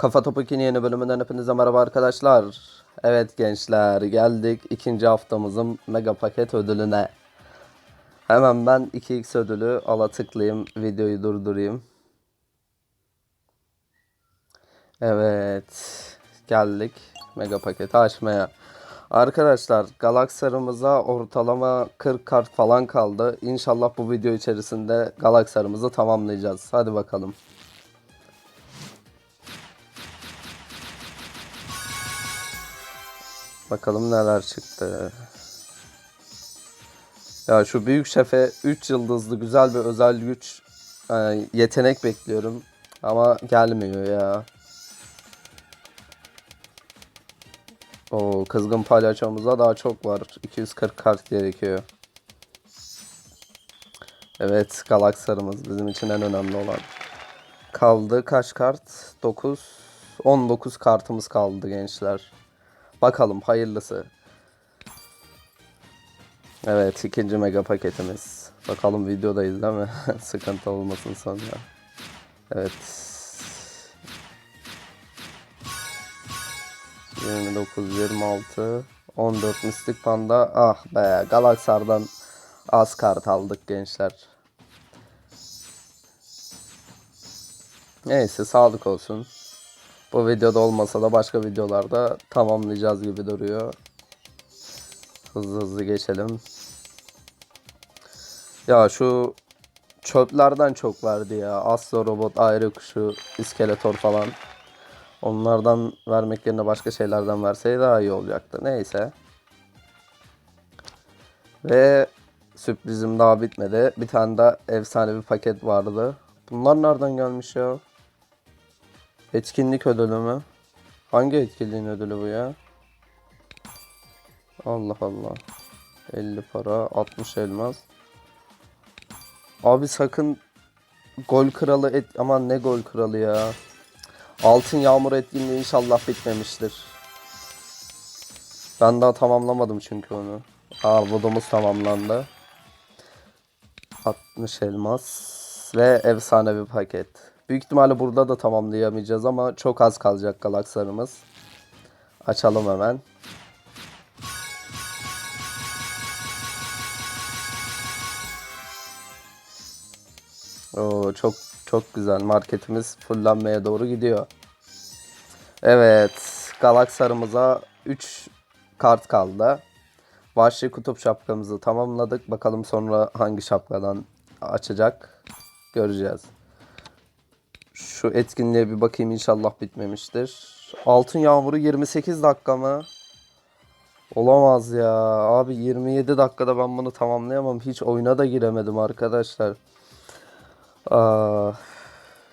Kafa Topu 2'nin yeni bölümünden hepinize merhaba arkadaşlar. Evet gençler geldik ikinci haftamızın mega paket ödülüne. Hemen ben 2x ödülü ala tıklayayım videoyu durdurayım. Evet geldik mega paketi açmaya. Arkadaşlar Galaksarımıza ortalama 40 kart falan kaldı. İnşallah bu video içerisinde Galaksarımızı tamamlayacağız. Hadi bakalım. Bakalım neler çıktı. Ya şu büyük şefe 3 yıldızlı güzel bir özel güç e, yetenek bekliyorum. Ama gelmiyor ya. O kızgın palyaçomuza daha çok var. 240 kart gerekiyor. Evet galaksarımız bizim için en önemli olan. Kaldı kaç kart? 9. 19 kartımız kaldı gençler. Bakalım hayırlısı. Evet ikinci mega paketimiz. Bakalım videodayız değil mi? Sıkıntı olmasın sonra. Evet. 29, 26, 14 mistik panda. Ah be Galaksar'dan az kart aldık gençler. Neyse sağlık olsun. Bu videoda olmasa da başka videolarda tamamlayacağız gibi duruyor. Hızlı hızlı geçelim. Ya şu çöplerden çok verdi ya. Aslo robot, ayrı kuşu, iskeletor falan. Onlardan vermek yerine başka şeylerden verseydi daha iyi olacaktı. Neyse. Ve sürprizim daha bitmedi. Bir tane daha efsane bir paket vardı. Bunlar nereden gelmiş ya? Etkinlik ödülü mü? Hangi etkinliğin ödülü bu ya? Allah Allah. 50 para, 60 elmas. Abi sakın gol kralı et aman ne gol kralı ya. Altın yağmur etkinliği inşallah bitmemiştir. Ben daha tamamlamadım çünkü onu. Aa budumuz tamamlandı. 60 elmas ve efsane bir paket. Büyük ihtimalle burada da tamamlayamayacağız ama çok az kalacak galaksarımız. Açalım hemen. Oo, çok çok güzel. Marketimiz fullenmeye doğru gidiyor. Evet. Galaksarımıza 3 kart kaldı. Vahşi kutup şapkamızı tamamladık. Bakalım sonra hangi şapkadan açacak. Göreceğiz. Şu etkinliğe bir bakayım inşallah bitmemiştir. Altın yağmuru 28 dakika mı? Olamaz ya. Abi 27 dakikada ben bunu tamamlayamam. Hiç oyuna da giremedim arkadaşlar. Aa,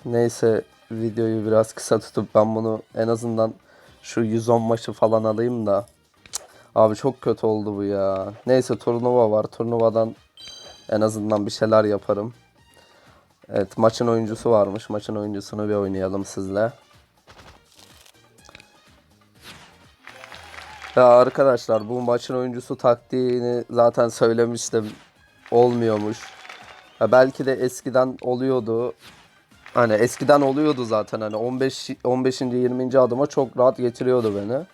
neyse videoyu biraz kısa tutup ben bunu en azından şu 110 maçı falan alayım da. Abi çok kötü oldu bu ya. Neyse turnuva var. Turnuvadan en azından bir şeyler yaparım. Evet maçın oyuncusu varmış. Maçın oyuncusunu bir oynayalım sizle. Ya arkadaşlar bu maçın oyuncusu taktiğini zaten söylemiştim. Olmuyormuş. Ya belki de eskiden oluyordu. Hani eskiden oluyordu zaten hani 15 15. 20. adıma çok rahat getiriyordu beni.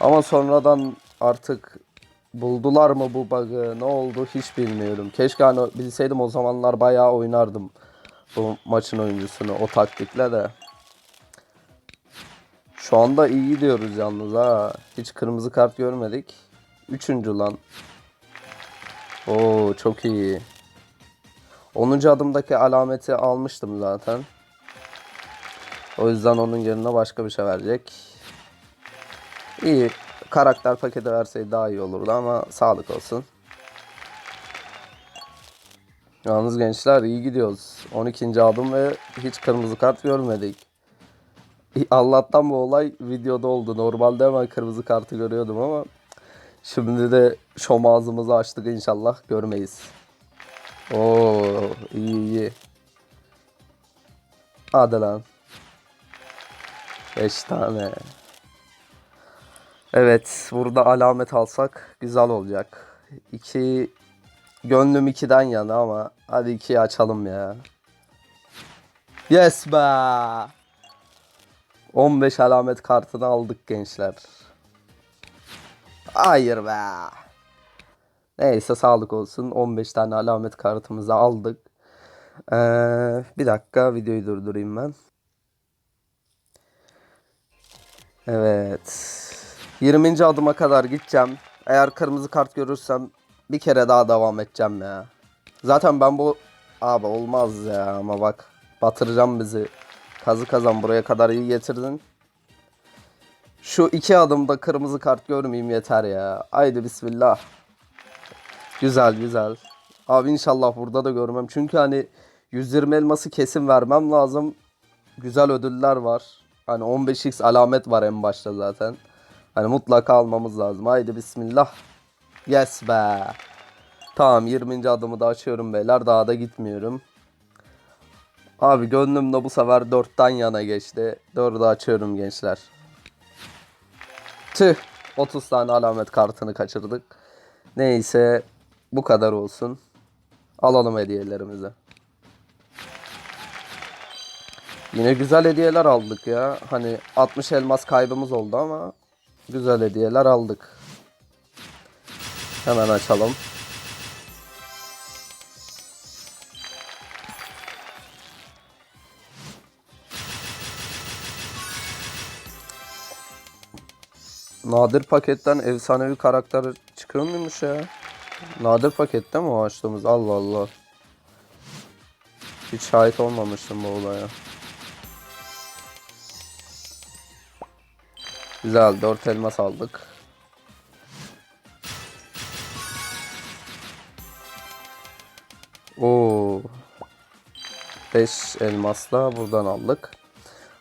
Ama sonradan artık buldular mı bu bug'ı ne oldu hiç bilmiyorum. Keşke hani bilseydim o zamanlar bayağı oynardım bu maçın oyuncusunu o taktikle de. Şu anda iyi gidiyoruz yalnız ha. Hiç kırmızı kart görmedik. Üçüncü lan. Oo çok iyi. 10. adımdaki alameti almıştım zaten. O yüzden onun yerine başka bir şey verecek. İyi. Karakter paketi verseydi daha iyi olurdu ama sağlık olsun. Yalnız gençler iyi gidiyoruz. 12. adım ve hiç kırmızı kart görmedik. Allah'tan bu olay videoda oldu. Normalde hemen kırmızı kartı görüyordum ama şimdi de şom ağzımızı açtık inşallah görmeyiz. Oo iyi iyi. Hadi lan. 5 tane. Evet burada alamet alsak güzel olacak. 2 gönlüm 2'den yana ama hadi 2'yi açalım ya. Yes be. 15 alamet kartını aldık gençler. Hayır be. Neyse sağlık olsun. 15 tane alamet kartımızı aldık. Ee, bir dakika videoyu durdurayım ben. Evet. 20. adıma kadar gideceğim. Eğer kırmızı kart görürsem bir kere daha devam edeceğim ya. Zaten ben bu abi olmaz ya ama bak batıracağım bizi. Kazı kazan buraya kadar iyi getirdin. Şu iki adımda kırmızı kart görmeyeyim yeter ya. Haydi bismillah. Güzel güzel. Abi inşallah burada da görmem. Çünkü hani 120 elması kesin vermem lazım. Güzel ödüller var. Hani 15x alamet var en başta zaten. Hani mutlaka almamız lazım. Haydi bismillah. Yes be. Tamam 20. adımı da açıyorum beyler. Daha da gitmiyorum. Abi gönlümde bu sefer 4'ten yana geçti. 4'ü açıyorum gençler. Tüh. 30 tane alamet kartını kaçırdık. Neyse bu kadar olsun. Alalım hediyelerimizi. Yine güzel hediyeler aldık ya. Hani 60 elmas kaybımız oldu ama güzel hediyeler aldık. Hemen açalım. Nadir paketten efsanevi karakter çıkıyor muymuş ya? Nadir pakette mi o açtığımız? Allah Allah. Hiç şahit olmamıştım bu olaya. Güzel 4 elmas aldık. Oo. 5 elmasla buradan aldık.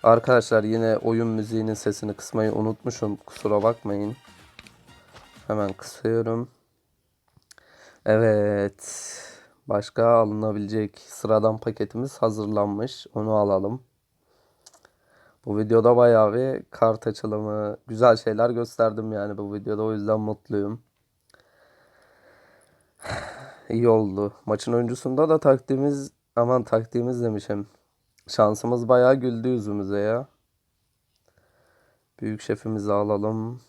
Arkadaşlar yine oyun müziğinin sesini kısmayı unutmuşum. Kusura bakmayın. Hemen kısıyorum. Evet. Başka alınabilecek sıradan paketimiz hazırlanmış. Onu alalım. Bu videoda bayağı bir kart açılımı, güzel şeyler gösterdim yani bu videoda. O yüzden mutluyum. İyi oldu. Maçın öncüsünde de taktiğimiz, aman taktiğimiz demişim. Şansımız bayağı güldü yüzümüze ya. Büyük şefimizi alalım.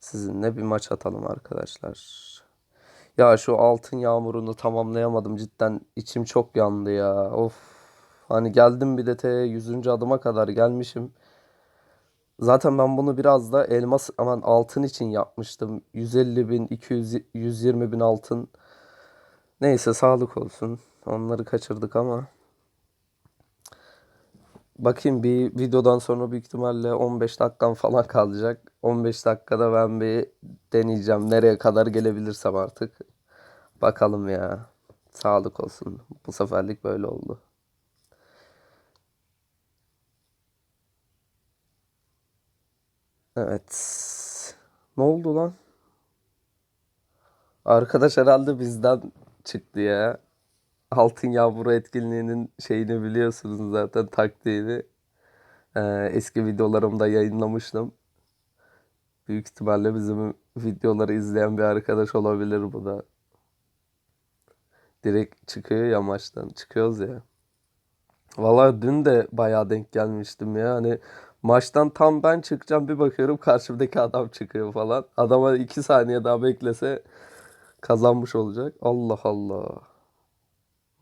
Sizinle bir maç atalım arkadaşlar. Ya şu altın yağmurunu tamamlayamadım. Cidden içim çok yandı ya. Of. Hani geldim bir de te 100. adıma kadar gelmişim. Zaten ben bunu biraz da elmas aman altın için yapmıştım. 150 bin, 200, 120 bin altın. Neyse sağlık olsun. Onları kaçırdık ama. Bakayım bir videodan sonra büyük ihtimalle 15 dakikam falan kalacak. 15 dakikada ben bir deneyeceğim. Nereye kadar gelebilirsem artık. Bakalım ya. Sağlık olsun. Bu seferlik böyle oldu. Evet. Ne oldu lan? Arkadaş herhalde bizden çıktı ya. Altın Yağmuru etkinliğinin şeyini biliyorsunuz zaten taktiğini. Ee, eski videolarımda yayınlamıştım. Büyük ihtimalle bizim videoları izleyen bir arkadaş olabilir bu da. Direkt çıkıyor ya maçtan. Çıkıyoruz ya. Valla dün de bayağı denk gelmiştim ya. Hani maçtan tam ben çıkacağım bir bakıyorum karşımdaki adam çıkıyor falan. Adama iki saniye daha beklese kazanmış olacak. Allah Allah.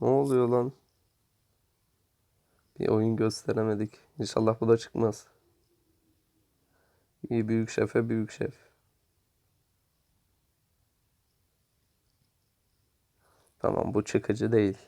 Ne oluyor lan? Bir oyun gösteremedik. İnşallah bu da çıkmaz. İyi büyük şefe büyük şef. Tamam bu çıkıcı değil.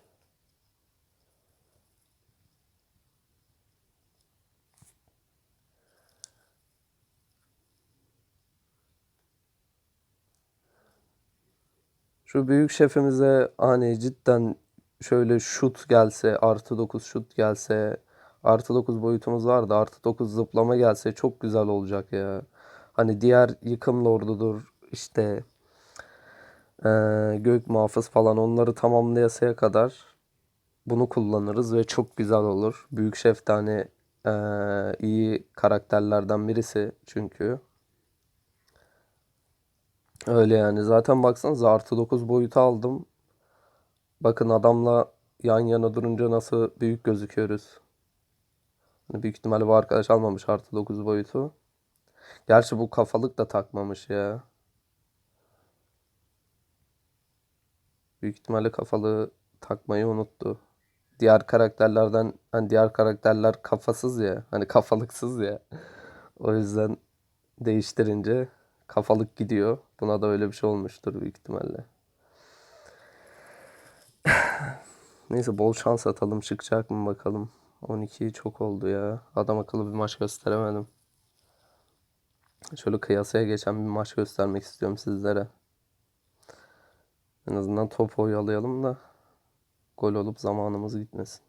Şu büyük şefimize hani cidden şöyle şut gelse, artı 9 şut gelse, artı 9 boyutumuz vardı, artı 9 zıplama gelse çok güzel olacak ya. Hani diğer yıkım lordudur, işte eee, gök muhafız falan onları tamamlayasaya kadar bunu kullanırız ve çok güzel olur. Büyük şef de hani eee, iyi karakterlerden birisi çünkü. Öyle yani. Zaten baksanıza artı 9 boyutu aldım. Bakın adamla yan yana durunca nasıl büyük gözüküyoruz. Hani büyük ihtimalle bu arkadaş almamış artı 9 boyutu. Gerçi bu kafalık da takmamış ya. Büyük ihtimalle kafalığı takmayı unuttu. Diğer karakterlerden hani diğer karakterler kafasız ya. Hani kafalıksız ya. O yüzden değiştirince kafalık gidiyor. Buna da öyle bir şey olmuştur büyük ihtimalle. Neyse bol şans atalım çıkacak mı bakalım. 12 çok oldu ya. Adam akıllı bir maç gösteremedim. Şöyle kıyasaya geçen bir maç göstermek istiyorum sizlere. En azından top oyalayalım da gol olup zamanımız gitmesin.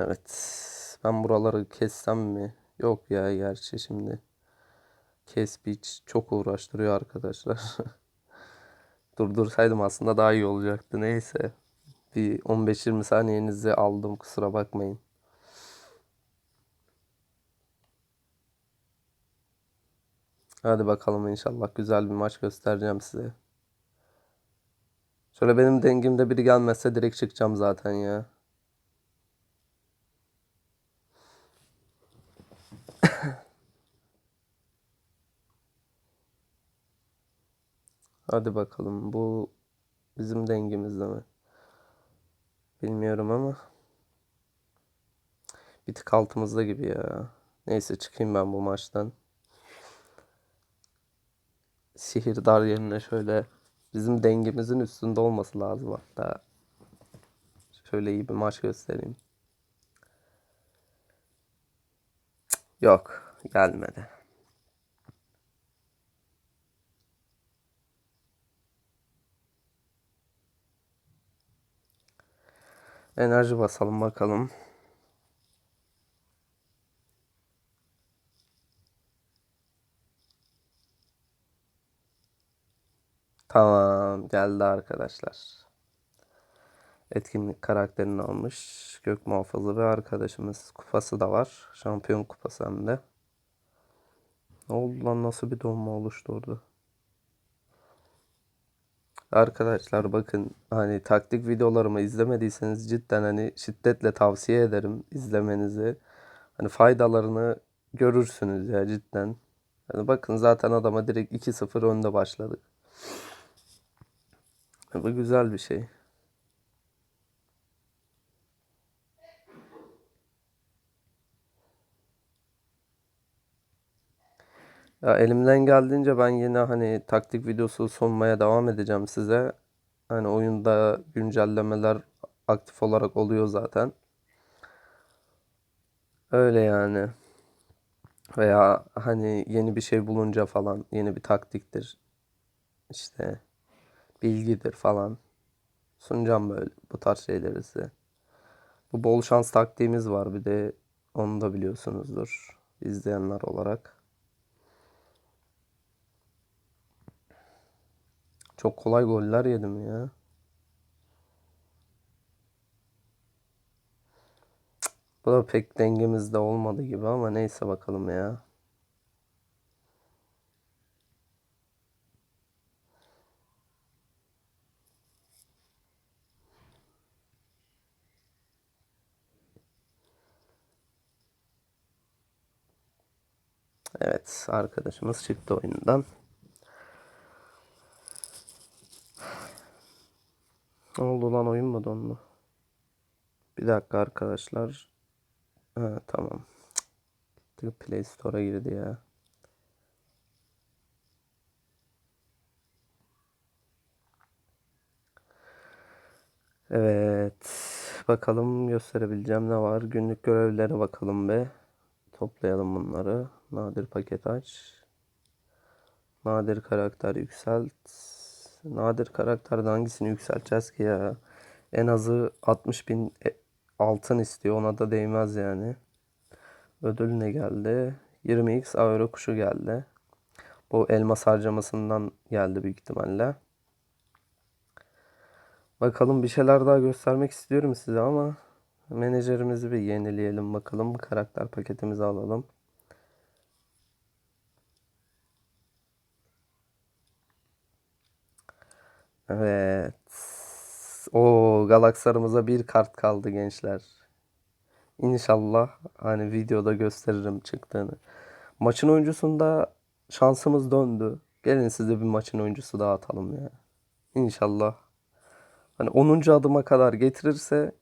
Evet. Ben buraları kessem mi? Yok ya gerçi şimdi. Kes biç çok uğraştırıyor arkadaşlar. Durdursaydım aslında daha iyi olacaktı. Neyse. Bir 15-20 saniyenizi aldım kusura bakmayın. Hadi bakalım inşallah güzel bir maç göstereceğim size. Şöyle benim dengimde biri gelmezse direkt çıkacağım zaten ya. Hadi bakalım bu bizim dengimizde mi? Bilmiyorum ama bir tık altımızda gibi ya. Neyse çıkayım ben bu maçtan. Sihirdar yerine şöyle bizim dengimizin üstünde olması lazım hatta. Şöyle iyi bir maç göstereyim. Yok gelmedi. Enerji basalım bakalım. Tamam geldi arkadaşlar. Etkinlik karakterini almış. Gök muhafızı ve arkadaşımız. Kupası da var. Şampiyon kupası hem de. Ne oldu lan nasıl bir donma oluştu orada? Arkadaşlar bakın hani taktik videolarımı izlemediyseniz cidden hani şiddetle tavsiye ederim izlemenizi. Hani faydalarını görürsünüz ya cidden. Hani bakın zaten adama direkt 2-0 önde başladık. Bu güzel bir şey. Ya elimden geldiğince ben yine hani taktik videosu sunmaya devam edeceğim size. Hani oyunda güncellemeler aktif olarak oluyor zaten. Öyle yani. Veya hani yeni bir şey bulunca falan yeni bir taktiktir. işte bilgidir falan. Sunacağım böyle bu tarz şeyleri size. Bu bol şans taktiğimiz var bir de onu da biliyorsunuzdur izleyenler olarak. Çok kolay goller yedim ya. Bu da pek dengemizde olmadı gibi ama neyse bakalım ya. Evet arkadaşımız çıktı oyundan. Ne oldu lan oyun mu dondu? Bir dakika arkadaşlar. Ha, tamam. Play Store'a girdi ya. Evet. Bakalım gösterebileceğim ne var. Günlük görevlere bakalım be. Toplayalım bunları. Nadir paket aç. Nadir karakter yükselt. Nadir karakterde hangisini yükselteceğiz ki ya? En azı 60 bin e, altın istiyor. Ona da değmez yani. Ödül ne geldi? 20x avro kuşu geldi. Bu elmas harcamasından geldi büyük ihtimalle. Bakalım bir şeyler daha göstermek istiyorum size ama Menajerimizi bir yenileyelim bakalım. Karakter paketimizi alalım. Evet. O Galaksarımıza bir kart kaldı gençler. İnşallah hani videoda gösteririm çıktığını. Maçın oyuncusunda şansımız döndü. Gelin size bir maçın oyuncusu daha atalım ya. İnşallah. Hani 10. adıma kadar getirirse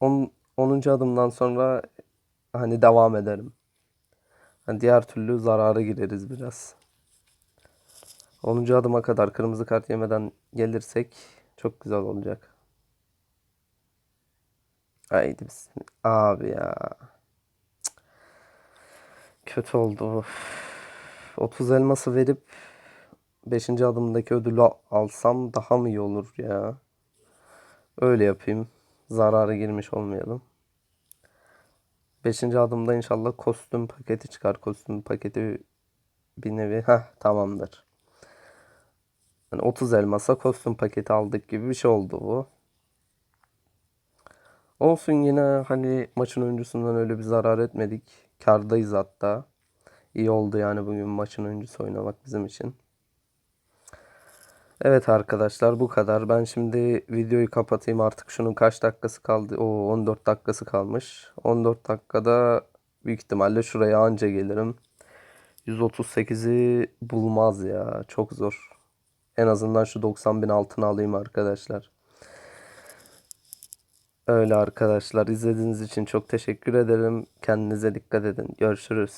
10. 10. adımdan sonra hani devam ederim. Hani diğer türlü zarara gireriz biraz. 10. adıma kadar kırmızı kart yemeden gelirsek çok güzel olacak. Haydi bismillah. Abi ya. Kötü oldu. Of. 30 elması verip 5. adımdaki ödülü alsam daha mı iyi olur ya? Öyle yapayım. Zarara girmiş olmayalım. 5. adımda inşallah kostüm paketi çıkar. Kostüm paketi bir nevi. Heh tamamdır. Hani 30 elmasa kostüm paketi aldık gibi bir şey oldu bu. Olsun yine hani maçın oyuncusundan öyle bir zarar etmedik. Kârdayız hatta. İyi oldu yani bugün maçın oyuncusu oynamak bizim için. Evet arkadaşlar bu kadar. Ben şimdi videoyu kapatayım artık. Şunun kaç dakikası kaldı? O 14 dakikası kalmış. 14 dakikada büyük ihtimalle şuraya anca gelirim. 138'i bulmaz ya. Çok zor. En azından şu 90 bin altını alayım arkadaşlar. Öyle arkadaşlar. İzlediğiniz için çok teşekkür ederim. Kendinize dikkat edin. Görüşürüz.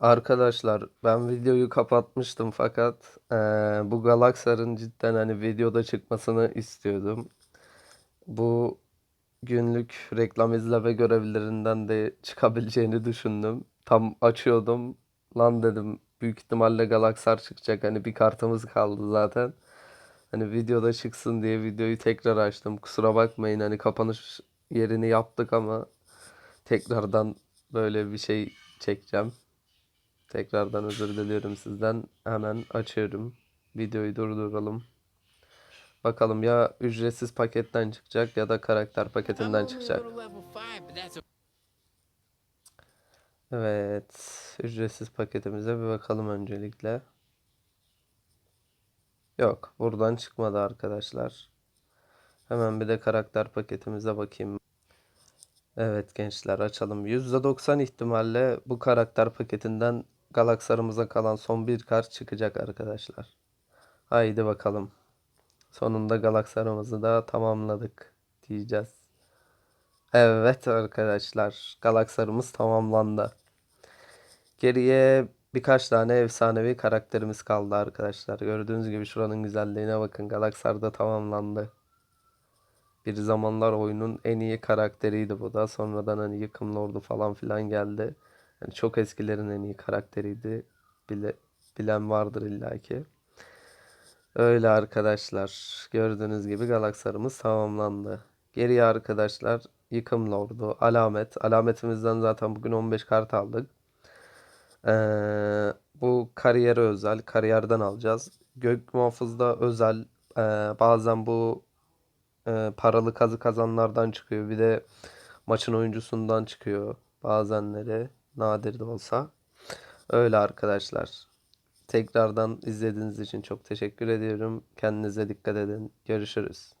Arkadaşlar ben videoyu kapatmıştım fakat eee, bu Galaksar'ın cidden hani videoda çıkmasını istiyordum. Bu günlük reklam izleme görevlerinden de çıkabileceğini düşündüm. Tam açıyordum. Lan dedim büyük ihtimalle Galaksar çıkacak. Hani bir kartımız kaldı zaten. Hani videoda çıksın diye videoyu tekrar açtım. Kusura bakmayın hani kapanış yerini yaptık ama tekrardan böyle bir şey çekeceğim. Tekrardan özür diliyorum sizden. Hemen açıyorum. Videoyu durduralım. Bakalım ya ücretsiz paketten çıkacak ya da karakter paketinden çıkacak. Evet, ücretsiz paketimize bir bakalım öncelikle. Yok, buradan çıkmadı arkadaşlar. Hemen bir de karakter paketimize bakayım. Evet gençler açalım. %90 ihtimalle bu karakter paketinden Galaksarımıza kalan son bir kart çıkacak arkadaşlar. Haydi bakalım. Sonunda Galaksarımızı da tamamladık diyeceğiz. Evet arkadaşlar, Galaksarımız tamamlandı. Geriye birkaç tane efsanevi karakterimiz kaldı arkadaşlar. Gördüğünüz gibi şuranın güzelliğine bakın. Galaksar da tamamlandı. Bir zamanlar oyunun en iyi karakteriydi bu da. Sonradan hani Yıkım Lordu falan filan geldi. Yani çok eskilerin en iyi karakteriydi. Bile, bilen vardır illaki. Öyle arkadaşlar. Gördüğünüz gibi Galaksarımız tamamlandı. Geriye arkadaşlar Yıkım Lordu, Alamet. Alametimizden zaten bugün 15 kart aldık. Ee, bu kariyere özel. Kariyerden alacağız. Gök Muhafız'da özel. ee, bazen bu ee, paralı kazı kazanlardan çıkıyor. Bir de maçın oyuncusundan çıkıyor. Bazenleri. Nadir de olsa. Öyle arkadaşlar. Tekrardan izlediğiniz için çok teşekkür ediyorum. Kendinize dikkat edin. Görüşürüz.